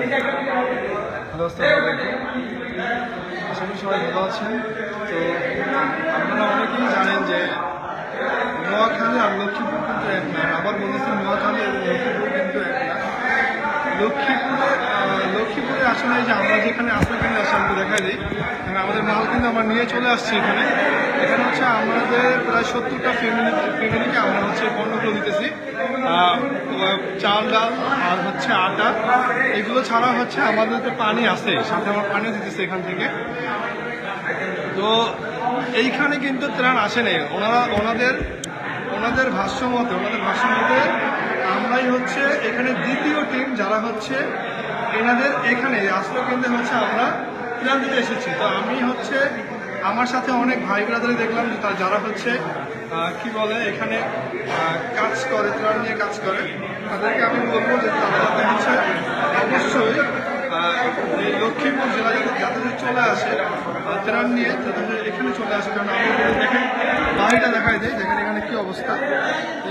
Hello, আসসালামু আলাইকুম। ভালো আছেন। তো আপনারা অনেকেই জানেন যে নোয়াখালী আর লক্ষ্মীপুর কিন্তু এক না, আবার লক্ষ্মীপুর কিন্তু এক আহ, আসলে এই যে আমরা যেখানে আসলে এখানে আসি আমি দেখাই দিই আমাদের মাল কিন্তু আমরা নিয়ে চলে আসছি এখানে। এখানে হচ্ছে আমাদের প্রায় সত্তরটা ফ্যামিলি ফ্যামিলিকে আমরা হচ্ছে পণ্যগুলো দিতেছি। চাল ডাল আর হচ্ছে আটা। এগুলো ছাড়া হচ্ছে আমাদের তো পানি আছে সাথে আমার পানিও দিতেছে এখান থেকে। তো এইখানে কিন্তু ত্রাণ আসে নেই। ওনারা ওনাদের ওনাদের ভাষ্য মতে ওনাদের ভাষ্য মতে আমরাই হচ্ছে এখানে দ্বিতীয় টিম যারা হচ্ছে এনাদের এখানে আশ্রয় কেন্দ্রে হচ্ছে আমরা ত্রাণ দিতে এসেছি। তো আমি হচ্ছে আমার সাথে অনেক ভাই ব্রাদারে দেখলাম যে তারা যারা হচ্ছে কি বলে, এখানে কাজ করে, ত্রাণ নিয়ে কাজ করে, তাদেরকে আমি বলব যে তারা যাতে হচ্ছে অবশ্যই লক্ষ্মীপুর জেলা যাতে যাতে চলে আসে ত্রাণ নিয়ে তাদের এখানে চলে আসে। কারণ আমি দেখেন, বাড়িটা দেখাই দেয় দেখেন এখানে কি অবস্থা।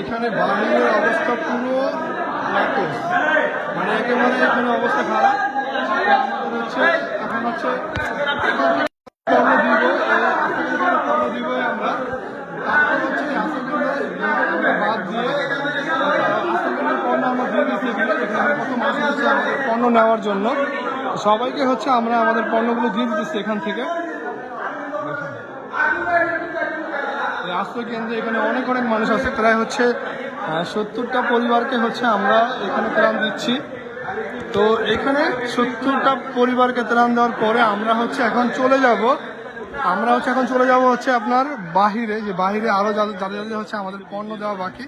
এখানে বাড়ির অবস্থা পুরো মানে একেবারে এখানে অবস্থা খারাপ। হচ্ছে এখন হচ্ছে পণ্য বাদ দিয়ে পণ্য আমরা দিয়ে এখানে কত হচ্ছে আমাদের পণ্য নেওয়ার জন্য। সবাইকে হচ্ছে আমরা আমাদের পণ্যগুলো দিয়ে দিতেছি এখান থেকে। আশ্রয় কেন্দ্রে এখানে অনেক অনেক মানুষ আছে, প্রায় হচ্ছে সত্তরটা পরিবারকে হচ্ছে আমরা এখানে ত্রাণ দিচ্ছি। তো এখানে সত্তরটা পরিবারকে ত্রাণ দেওয়ার পরে আমরা হচ্ছে এখন চলে যাব। আমরা হচ্ছে এখন চলে যাব হচ্ছে আপনার বাহিরে, যে বাহিরে আরও যাদের যাদের যাদের হচ্ছে আমাদের পণ্য দেওয়া বাকি,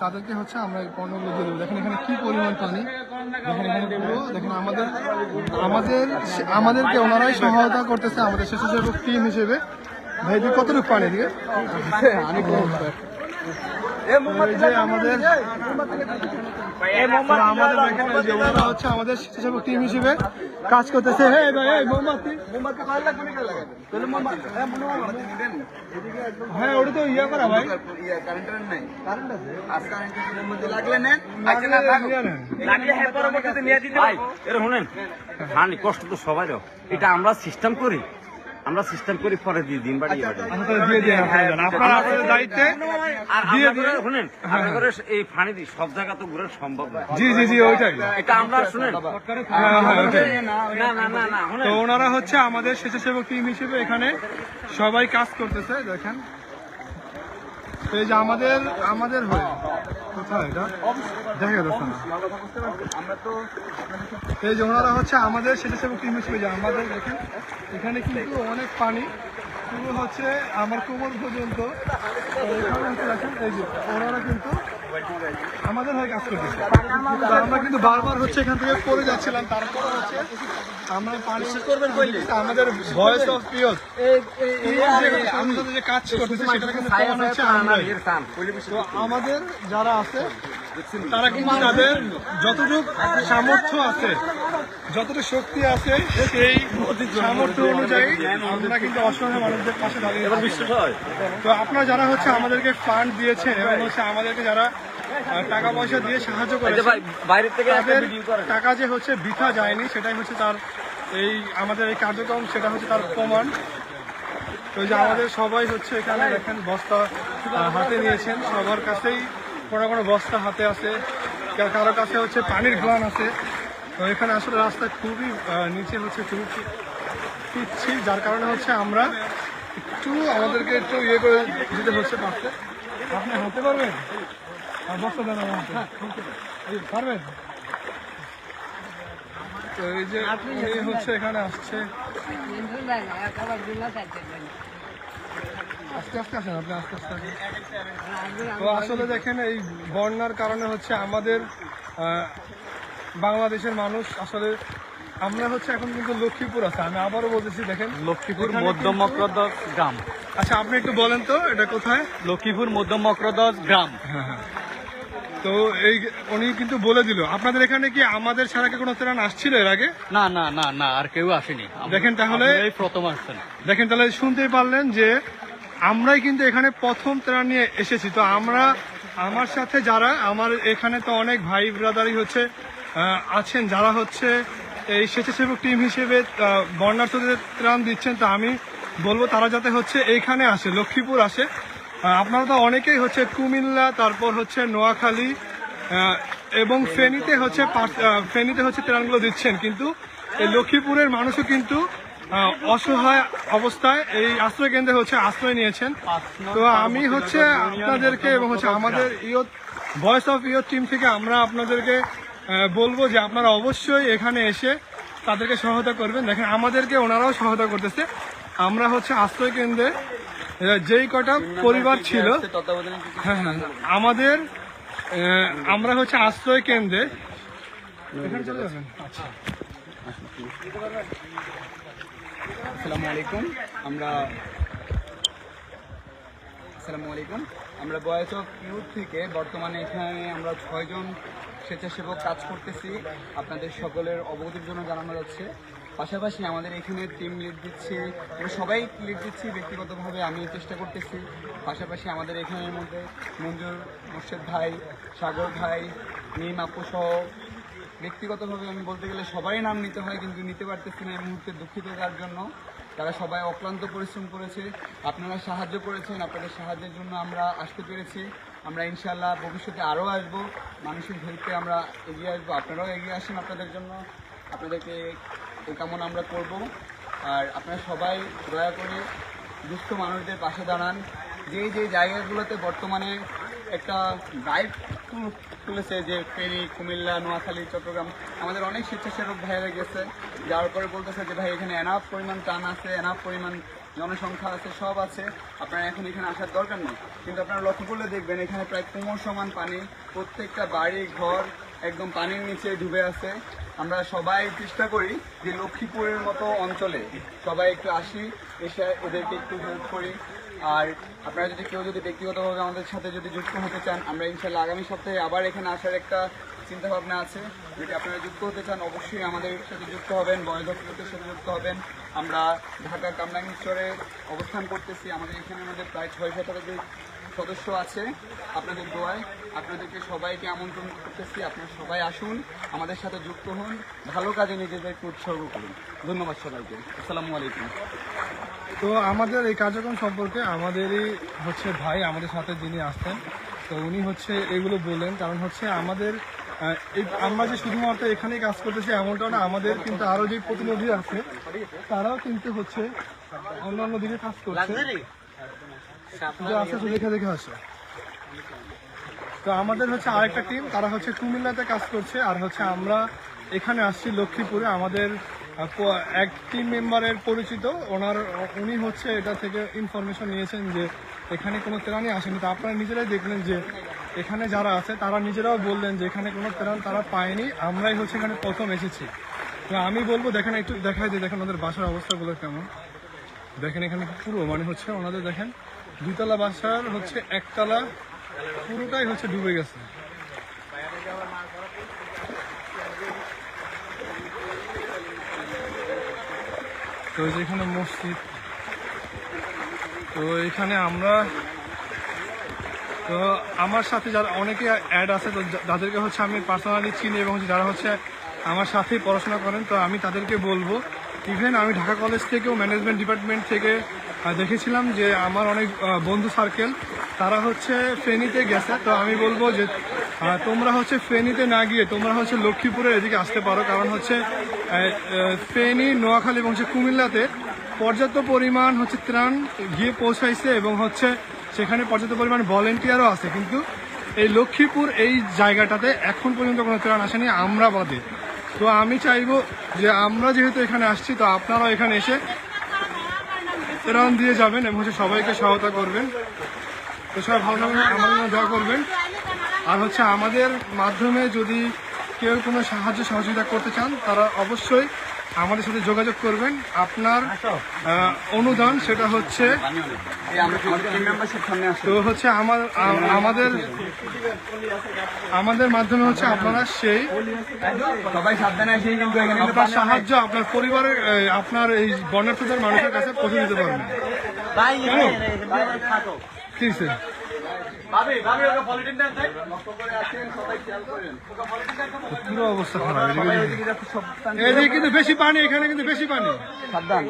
তাদেরকে হচ্ছে আমরা এই পণ্যগুলো দিয়ে দেবো। দেখেন এখানে কি পরিমাণ পানি? দেখেন এখানে পুরো, দেখেন আমাদের আমাদের আমাদেরকে ওনারাই সহায়তা করতেছে আমাদের স্বেচ্ছাসেবক টিম হিসেবে। ভাই কতটুকু পানি দিয়ে আমাদের তো আমাদের এখানে যে ওনারা হচ্ছে আমাদের স্বেচ্ছাসেবক টিম হিসেবে কাজ করতেছে। হে ভাই এই মোমবাতি। হ্যাঁ ওটা তো ইয়ে করা ভাই। ভাই। এর শুনেন হানি কষ্ট তো সবাই এটা আমরা সিস্টেম করি। আমরা সিস্টেম করি পরে দিয়ে দিন বাড়ি আচ্ছা আপনাদের দায়িত্বে আর শুনেন আমরা এই ফানি দিই সব জায়গা তো ঘুরে সম্ভব না জি জি জি ওইটাই। এটা আমরা শুনেন। হ্যাঁ হ্যাঁ না না না না তো ওনারা হচ্ছে আমাদের স্বেচ্ছাসেবক টিম হিসেবে এখানে সবাই কাজ করতেছে দেখেন। এই যে আমাদের আমাদের হয়ে। কোথায় এটা? এই যে ওনারা হচ্ছে আমাদের স্বেচ্ছাসেবক টিম হিসেবে যে আমাদের দেখেন, এখানে কিন্তু অনেক পানি। পুরো হচ্ছে আমার কোমর পর্যন্ত। এই যে ওনারা কিন্তু আমাদের হয়ে কাজ করতেছে। আমরা কিন্তু বারবার হচ্ছে এখান থেকে পড়ে যাচ্ছিলাম, তারপরে হচ্ছে আমরা করবেন আমাদের ভয়েস অফ যে কাজ করতেছি আমাদের যারা আছে তারা কিন্তু তাদের যতটুকু সামর্থ্য আছে যতটুকু শক্তি আছে সেই সামর্থ্য অনুযায়ী আমরা কিন্তু অসহায় মানুষদের পাশে দাঁড়িয়ে তো আপনারা যারা হচ্ছে আমাদেরকে ফান্ড দিয়েছেন এবং হচ্ছে আমাদেরকে যারা টাকা পয়সা দিয়ে সাহায্য করেছে বাইরে থেকে তাদের টাকা যে হচ্ছে বৃথা যায়নি সেটাই হচ্ছে তার এই আমাদের এই কার্যক্রম সেটা হচ্ছে তার প্রমাণ। তো এই যে আমাদের সবাই হচ্ছে এখানে দেখেন বস্তা হাতে নিয়েছেন সবার কাছেই কোনো কোনো বস্তা হাতে আছে। কার- কারও কাছে হচ্ছে পানির গ্লান আছে। তো এখানে আসলে রাস্তা খুবই নিচে হচ্ছে খুবই পিচ্ছি। যার কারণে হচ্ছে আমরা একটু আমাদেরকে একটু ইয়ে করে দিতে হচ্ছে পাশে আপনি হাঁটতে পারবেন? আর বস্তা দেন। এই, পারবেন। তো এই যে হচ্ছে এখানে আসছে। আস্তে আস্তে আসেন আপনি আস্তে আস্তে তো আসলে দেখেন এই বন্যার কারণে হচ্ছে আমাদের বাংলাদেশের মানুষ আসলে আমরা হচ্ছে এখন কিন্তু লক্ষ্মীপুর আছে। আমি আবারও বলতেছি দেখেন লক্ষ্মীপুর এখানে মধ্য কিন্তু- মকরদস গ্রাম। আচ্ছা আপনি একটু বলেন তো এটা কোথায়? লক্ষ্মীপুর মধ্য মকরদস গ্রাম। তো এই উনি কিন্তু বলে দিল। আপনাদের এখানে কি আমাদের ছাড়া কি কোনো ত্রাণ আসছিল এর আগে? না না না না আর কেউ আসেনি। দেখেন তাহলে- এই প্রথম আসছেন। দেখেন তাহলে শুনতেই পারলেন যে আমরাই কিন্তু এখানে প্রথম ত্রাণ নিয়ে এসেছি। তো আমরা আমার সাথে যারা আমার এখানে তো অনেক ভাই ব্রাদারই হচ্ছে আছেন যারা হচ্ছে এই স্বেচ্ছাসেবক টিম হিসেবে আহ, বন্যার্থদের ত্রাণ দিচ্ছেন। তা আমি বলব তারা যাতে হচ্ছে এইখানে আসে লক্ষ্মীপুর আসে। আপনারা তো অনেকেই হচ্ছে কুমিল্লা তারপর হচ্ছে নোয়াখালী এবং ফেনীতে হচ্ছে ফেনীতে হচ্ছে ত্রাণগুলো দিচ্ছেন। কিন্তু এই লক্ষ্মীপুরের মানুষও কিন্তু অসহায় অবস্থায় এই আশ্রয় কেন্দ্রে হচ্ছে আশ্রয় নিয়েছেন। তো আমি হচ্ছে আপনাদেরকে এবং হচ্ছে আমাদের ইয়ত ভয়েস অফ ইয়ত টিম থেকে আমরা আপনাদেরকে বলব যে আপনারা অবশ্যই এখানে এসে তাদেরকে সহায়তা করবেন। দেখেন, আমাদেরকে ওনারাও সহায়তা করতেছে। আমরা হচ্ছে আশ্রয় কেন্দ্রে যেই কটা পরিবার ছিল হ্যাঁ হ্যাঁ আমাদের আমরা হচ্ছে আশ্রয় কেন্দ্রে, এখানে চলে যাবেন? আচ্ছা। আসসালামু আলাইকুম। আমরা আসসালামু আলাইকুম। আমরা বয়স অফ ইউথ থেকে বর্তমানে এখানে আমরা ছয়জন স্বেচ্ছাসেবক কাজ করতেছি। আপনাদের সকলের অবগতির জন্য জানানো যাচ্ছে। পাশাপাশি আমাদের এখানে টিম লিড দিচ্ছি। আমরা সবাই লিড দিচ্ছি ব্যক্তিগতভাবে আমি চেষ্টা করতেছি। পাশাপাশি আমাদের এখানের মধ্যে মঞ্জুর মোর্শেদ ভাই, সাগর ভাই, মিম আপু সহ ব্যক্তিগতভাবে আমি বলতে গেলে সবাই নাম নিতে হয়, কিন্তু নিতে পারতেছি না এই মুহূর্তে দুঃখিত তার জন্য। তারা সবাই অক্লান্ত পরিশ্রম করেছে। আপনারা সাহায্য করেছেন, আপনাদের সাহায্যের জন্য আমরা আসতে পেরেছি। আমরা ইনশাল্লাহ ভবিষ্যতে আরও আসব। মানুষের হেল্পে আমরা এগিয়ে আসব। আপনারাও এগিয়ে আসেন আপনাদের জন্য। আপনাদেরকে এই কামনা আমরা করব। আর আপনারা সবাই দয়া করে দুস্থ মানুষদের পাশে দাঁড়ান। যে যে জায়গাগুলোতে বর্তমানে একটা ড্রাইভ তুলেছে যে ফেনী, কুমিল্লা, নোয়াখালী, চট্টগ্রাম, আমাদের অনেক স্বেচ্ছাসেবক ভাইয়েরা গেছে। যাওয়ার পরে বলতেছে যে, ভাই, এখানে এনাফ পরিমাণ টান আছে এনাফ পরিমাণ জনসংখ্যা আছে, সব আছে। আপনারা এখন এখানে আসার দরকার নেই। কিন্তু আপনারা লক্ষ্য করলে দেখবেন, এখানে প্রায় কোমর সমান পানি, প্রত্যেকটা বাড়ি, ঘর একদম পানির নিচে ডুবে আছে। আমরা সবাই চেষ্টা করি যে লক্ষ্মীপুরের মতো অঞ্চলে সবাই একটু আসি, এসে ওদেরকে একটু হেল্প করি। আর আপনারা যদি কেউ যদি ব্যক্তিগতভাবে আমাদের সাথে যদি যুক্ত হতে চান, আমরা ইনশাল্লাহ আগামী সপ্তাহে আবার এখানে আসার একটা চিন্তা ভাবনা আছে। যদি আপনারা যুক্ত হতে চান, অবশ্যই আমাদের সাথে যুক্ত হবেন বয়োধকের সাথে যুক্ত হবেন। আমরা ঢাকা কামরাঙ্গীশ্বরে অবস্থান করতেছি। আমাদের এখানে আমাদের প্রায় ছয় শতাধিক সদস্য আছে আপনাদের দোয়ায়। আপনাদেরকে সবাইকে আমন্ত্রণ করতেছি। আপনারা সবাই আসুন, আমাদের সাথে যুক্ত হন। ভালো কাজে নিজেদেরকে উৎসর্গ করুন। ধন্যবাদ সবাইকে। আসসালামু আলাইকুম। তো আমাদের এই কার্যক্রম সম্পর্কে আমাদেরই হচ্ছে ভাই আমাদের সাথে যিনি আসতেন তো উনি হচ্ছে এগুলো বললেন। কারণ হচ্ছে আমাদের এই আমরা যে শুধুমাত্র এখানেই কাজ করতেছি এমনটা না আমাদের কিন্তু আরও যে প্রতিনিধি আছে তারাও কিন্তু হচ্ছে অন্যান্য দিকে কাজ করছে। যে আছে সে দেখে দেখে আসে। তো আমাদের হচ্ছে আরেকটা টিম তারা হচ্ছে কুমিল্লাতে কাজ করছে। আর হচ্ছে আমরা এখানে আসছি লক্ষ্মীপুরে। আমাদের এক টিম মেম্বারের পরিচিত। ওনার, উনি হচ্ছে এটা থেকে ইনফরমেশন নিয়েছেন যে এখানে কোনো ত্রাণই আসেনি। তা আপনারা নিজেরাই দেখলেন যে এখানে যারা আছে, তারা নিজেরাও বললেন যে এখানে কোনো ত্রাণ তারা পায়নি। আমরাই হচ্ছে এখানে প্রথম এসেছি। তো আমি বলব, দেখেন একটু দেখাই দিই, দেখেন ওদের বাসার অবস্থাগুলো কেমন। দেখেন এখানে পুরো মানে হচ্ছে ওনাদের দেখেন দুইতলা বাসার হচ্ছে একতলা, পুরোটাই হচ্ছে ডুবে গেছে। তো যেখানে মসজিদ। তো এখানে আমরা তো আমার সাথে যারা অনেকে অ্যাড আছে, তো যাদেরকে হচ্ছে আমি পার্সোনালি চিনি এবং যারা হচ্ছে আমার সাথেই পড়াশোনা করেন, তো আমি তাদেরকে বলব। ইভেন আমি ঢাকা কলেজ থেকেও ম্যানেজমেন্ট ডিপার্টমেন্ট থেকে দেখেছিলাম যে আমার অনেক বন্ধু সার্কেল তারা হচ্ছে ফেনীতে গেছে, তো আমি বলব যে তোমরা হচ্ছে ফেনীতে না গিয়ে, তোমরা হচ্ছে লক্ষ্মীপুরের এদিকে আসতে পারো। কারণ হচ্ছে ফেনী, নোয়াখালী এবং হচ্ছে কুমিল্লাতে পর্যাপ্ত পরিমাণ হচ্ছে ত্রাণ গিয়ে পৌঁছাইছে এবং হচ্ছে সেখানে পর্যাপ্ত পরিমাণ ভলেন্টিয়ারও আছে। কিন্তু এই লক্ষ্মীপুর এই জায়গাটাতে এখন পর্যন্ত কোনো ত্রাণ আসেনি, আমরা বাদে। তো আমি চাইব যে, আমরা যেহেতু এখানে আসছি, তো আপনারাও এখানে এসে ত্রাণ দিয়ে যাবেন এবং হচ্ছে সবাইকে সহায়তা করবেন। তো সবাই ভালো থাকবেন আমাদের জন্য দোয়া করবেন। আর হচ্ছে আমাদের মাধ্যমে যদি কেউ কোনো সাহায্য সহযোগিতা করতে চান তারা অবশ্যই আমাদের সাথে যোগাযোগ করবেন। আপনার অনুদান সেটা হচ্ছে আমরা তো হচ্ছে আমার আমাদের আমাদের মাধ্যমে হচ্ছে আপনারা সেই আপনার সাহায্য আপনার পরিবারের আপনার এই বর্ণার্থদের মানুষের কাছে পৌঁছে দিতে পারবেন। কেন? কি হয়েছে? লক্ষ্য করে আসেন সবাই খেয়াল করেন পুরো অবস্থা খারাপ এদিকে দেখি। সব এদিকে কিন্তু বেশি পানি এখানে কিন্তু বেশি পানি সাবধান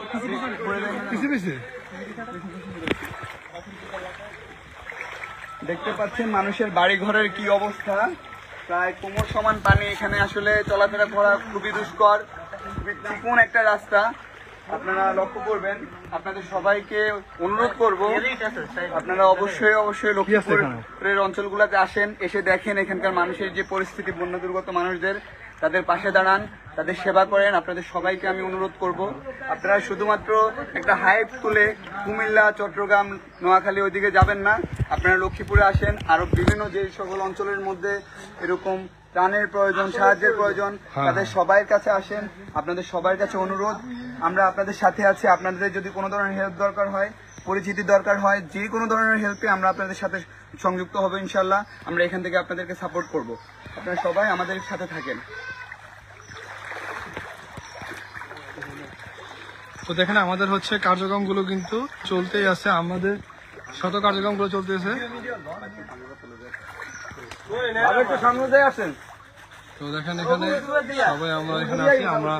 দেখতে পাচ্ছেন মানুষের বাড়ি ঘরের কি অবস্থা প্রায় কোমর সমান পানি এখানে আসলে চলাফেরা করা খুবই দুষ্কর খুবই চিকন একটা রাস্তা আপনারা লক্ষ্য করবেন আপনাদের সবাইকে অনুরোধ করব আপনারা অবশ্যই অবশ্যই? লক্ষ্মীপুরের অঞ্চলগুলোতে আসেন এসে দেখেন এখানকার মানুষের যে পরিস্থিতি বন্য দুর্গত মানুষদের তাদের পাশে দাঁড়ান তাদের সেবা করেন আপনাদের সবাইকে আমি অনুরোধ করব আপনারা শুধুমাত্র একটা হাইপ তুলে কুমিল্লা চট্টগ্রাম নোয়াখালী ওইদিকে যাবেন না আপনারা লক্ষ্মীপুরে আসেন আরও বিভিন্ন যে সকল অঞ্চলের মধ্যে এরকম প্রাণের প্রয়োজন সাহায্যের প্রয়োজন হ্যাঁ। তাদের সবার কাছে আসেন আপনাদের সবার কাছে অনুরোধ আমরা আপনাদের সাথে আছি। আপনাদের যদি কোনো ধরনের হেল্প দরকার হয় পরিচিতি দরকার হয় যে কোনো ধরনের হেল্পে আমরা আপনাদের সাথে সংযুক্ত হব ইনশাল্লাহ আমরা এখান থেকে আপনাদেরকে সাপোর্ট করব। আপনারা সবাই আমাদের সাথে থাকেন। তো দেখেন আমাদের হচ্ছে কার্যক্রমগুলো কিন্তু চলতেই আছে। আমাদের শত কার্যক্রমগুলো চলতেছে। আসেন। তো দেখেন এখানে সবাই আমরা এখানে আছি আমরা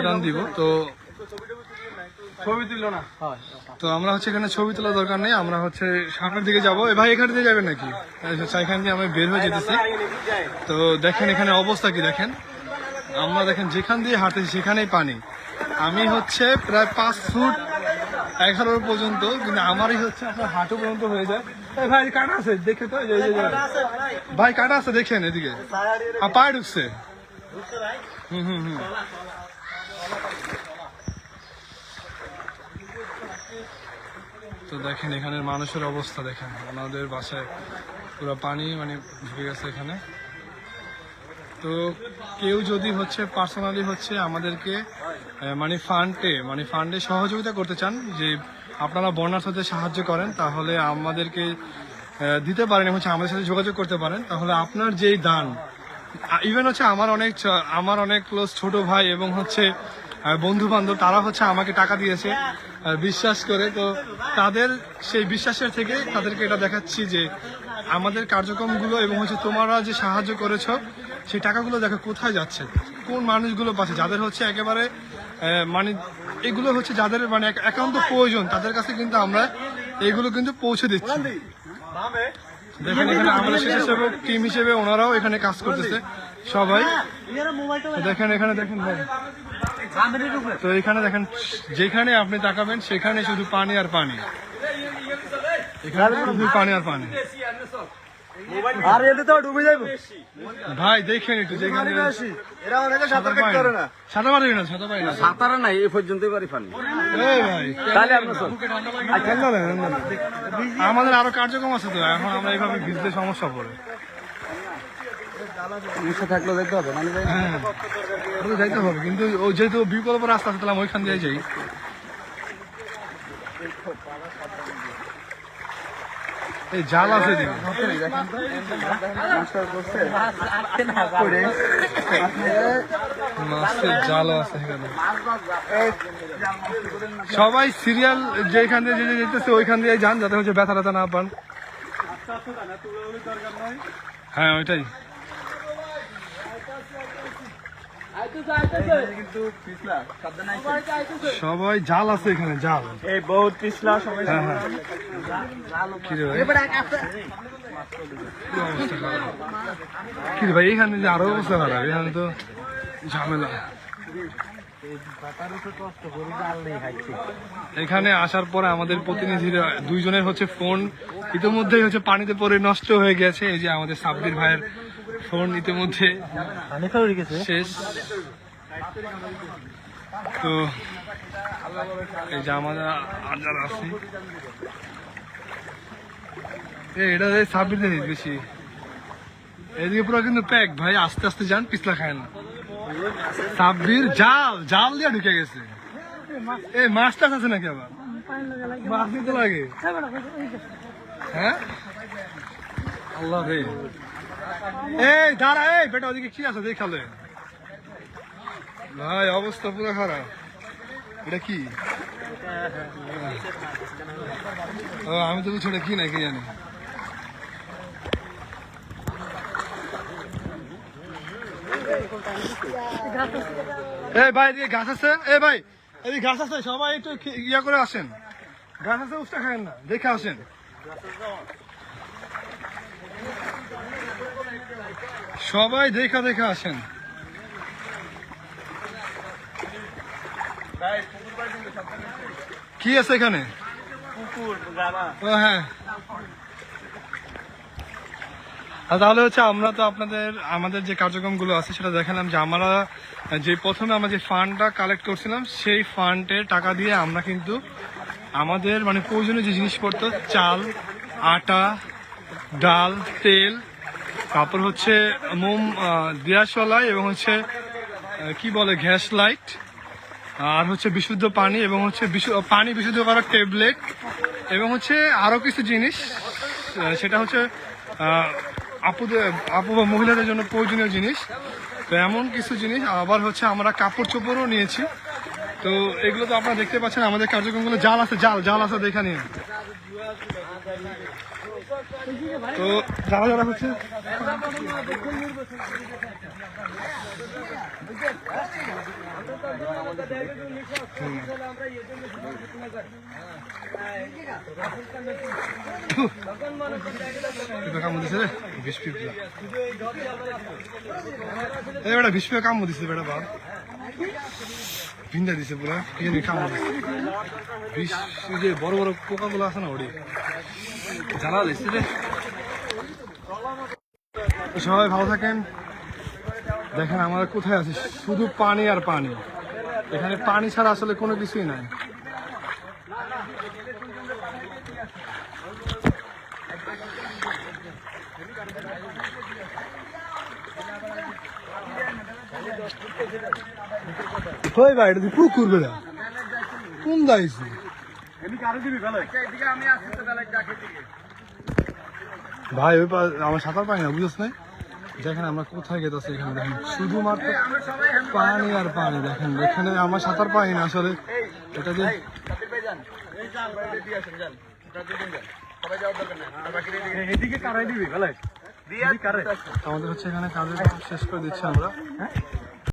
ত্রাণ দিব। তো ছবি তুললো না? তো আমরা হচ্ছে এখানে ছবি দরকার নেই আমরা হচ্ছে সামনের দিকে যাব। এ ভাই এখান দিয়ে যাবেন নাকি? আচ্ছা এখান দিয়ে আমি বের হয়ে যেতেছি। তো দেখেন এখানে অবস্থা কি দেখেন? আমরা দেখেন যেখান দিয়ে হাঁটতেছি সেখানেই পানি। আমি হচ্ছে প্রায় পাঁচ ফুট এগারো পর্যন্ত কিন্তু আমারই হচ্ছে আপনার হাঁটু পর্যন্ত হয়ে যায়। ভাই কাটা আছে? দেখে তো ভাই। কাটা আছে দেখেন এদিকে। আর পায়ে ঢুকছে। হুম হুম হুম। তো দেখেন এখানের মানুষের অবস্থা দেখেন। আমাদের বাসায় পুরো পানি মানে ঢুকে গেছে এখানে। তো কেউ যদি হচ্ছে পার্সোনালি হচ্ছে আমাদেরকে মানে ফান্ডে মানে ফান্ডে সহযোগিতা করতে চান, যে আপনারা বন্যার সাথে সাহায্য করেন, তাহলে আমাদেরকে দিতে পারেন হচ্ছে আমাদের সাথে যোগাযোগ করতে পারেন, তাহলে আপনার যেই দান ইভেন হচ্ছে আমার অনেক আমার অনেক ক্লোজ ছোট ভাই এবং হচ্ছে বন্ধু বান্ধব তারা হচ্ছে আমাকে টাকা দিয়েছে বিশ্বাস করে, তো তাদের সেই বিশ্বাসের থেকে তাদেরকে এটা দেখাচ্ছি যে আমাদের কার্যক্রমগুলো এবং হচ্ছে তোমরা যে সাহায্য করেছ সেই টাকাগুলো দেখো কোথায় যাচ্ছে? কোন মানুষগুলো পাচ্ছে? যাদের হচ্ছে একেবারে মানে এগুলো হচ্ছে যাদের মানে এক- একান্ত প্রয়োজন তাদের কাছে কিন্তু আমরা এগুলো কিন্তু পৌঁছে দিচ্ছি। দেখেন এখানে আমাদের স্বেচ্ছাসেবক টিম হিসেবে ওনারাও এখানে কাজ করতেছে সবাই। দেখেন এখানে দেখেন ভাই। তো এখানে দেখেন যেখানে আপনি তাকাবেন সেখানে শুধু পানি আর পানি। এখানে শুধু পানি আর পানি। আর এতে তো ডুবে যাব ভাই দেখেন একটু যেখানে এরা অনেকে সাঁতার কাটতে পারে না। পারি না। সাদা পারি না সাঁতারে নাই এই পর্যন্তই পারি পানি। এই ভাই। তাহলে আপনার লাগে। আমাদের আরও কার্যক্রম আছে তো এখন আমরা এইভাবে ভিজতে সমস্যা পড়ে। দেখতে হবে হ্যাঁ। যাইতে হবে কিন্তু ও যেহেতু বিকল্প রাস্তা আছে তাহলে আমি ওইখান দিয়ে যাই। এই জাল আছে মাছের জালও আছে সবাই সিরিয়াল যেখান দিয়ে যে যে যেতেছে, ওইখান দিয়ে যান, যাতে হচ্ছে ব্যথা ব্যথা না পান। হ্যাঁ ওইটাই কিন্তু পিছলা সাবধানে আইসেন। সবাই জাল আছে এখানে জাল। এই বহুত পিছলা সবাই হ্যাঁ হ্যাঁ। কি ভাই? এখানে যে আরও অবস্থা খারাপ এখানে তো ঝামেলা। এখানে আসার পরে আমাদের প্রতিনিধিরা দুইজনের হচ্ছে ফোন ইতিমধ্যেই হচ্ছে পানিতে পরে নষ্ট হয়ে গেছে। এই যে আমাদের সাব্বির ভাইয়ের ফোন ইতিমধ্যে শেষ। তো এই যে আমাদের আর যারা আছে। এই এটা সাব্বির দেখিস বেশি। এদিকে পুরো কিন্তু প্যাক ভাই আস্তে আস্তে যান পিছলা খায় না সাব্বির জাল জাল দিয়ে ঢুকে গেছে। এই মাছ টাছ আছে নাকি আবার? মাছ দিতে লাগে। হ্যাঁ? আল্লাহ রে। এই, দাঁড়া, এই, বেটা, ওদিকে কি আছে? দেখালে ভাই, অবস্থা পুরো খারাপ। এটা কি? আমি তো ছোট কি না কি জানি? এই ভাই, এদিকে ঘাস আছে? এই ভাই, এদিকে ঘাস আছে? সবাই একটু ইয়া করে আসেন। ঘাস আছে উষ্টা খায়েন না, দেখে আসেন। সবাই দেখা দেখা আসেন। কি আছে এখানে? ও হ্যাঁ। তাহলে হচ্ছে আমরা তো আপনাদের, আমাদের যে কার্যক্রমগুলো আছে সেটা দেখালাম যে আমরা যে প্রথমে আমরা যে ফান্ডটা কালেক্ট করছিলাম, সেই ফান্ডের টাকা দিয়ে আমরা কিন্তু আমাদের মানে প্রয়োজনীয় যে জিনিসপত্র, চাল, আটা, ডাল, তেল তারপর হচ্ছে মোম দিয়াশলাই এবং হচ্ছে কি বলে, গ্যাস লাইট, আর হচ্ছে বিশুদ্ধ পানি এবং হচ্ছে পানি বিশুদ্ধ করার ট্যাবলেট এবং হচ্ছে আরও কিছু জিনিস সেটা হচ্ছে আপুদের, আপু বা মহিলাদের জন্য প্রয়োজনীয় জিনিস। তো এমন কিছু জিনিস, আবার হচ্ছে আমরা কাপড় চোপড়ও নিয়েছি। তো এগুলো তো আপনারা দেখতে পাচ্ছেন, আমাদের কার্যক্রমগুলো জাল আছে, জাল জাল আছে দেখা নিয়ে তো যারা যারা হচ্ছে। পিঁপড়া বাপ ভিন্দা দিছে পুরা কি বড় বড় আছে না ওটি জ্বালা সবাই ভালো থাকেন। দেখেন আমরা কোথায় আছি? শুধু পানি আর পানি। এখানে পানি ছাড়া আসলে কোনো কিছুই নাই। কই ভাই, এটা তুই পুকুর বেড়া। কোন দাইছি? ভাই, ওই আমার সাঁতার পাই না, বুঝছ না দেখেন আমরা কোথায় গেতেছি এখানে, দেখেন। শুধুমাত্র পানি আর পানি, দেখেন। এখানে আমার সাঁতার পাই না আসলে। এটা যে আমাদের হচ্ছে এখানে কাজের শেষ করে দিচ্ছি আমরা।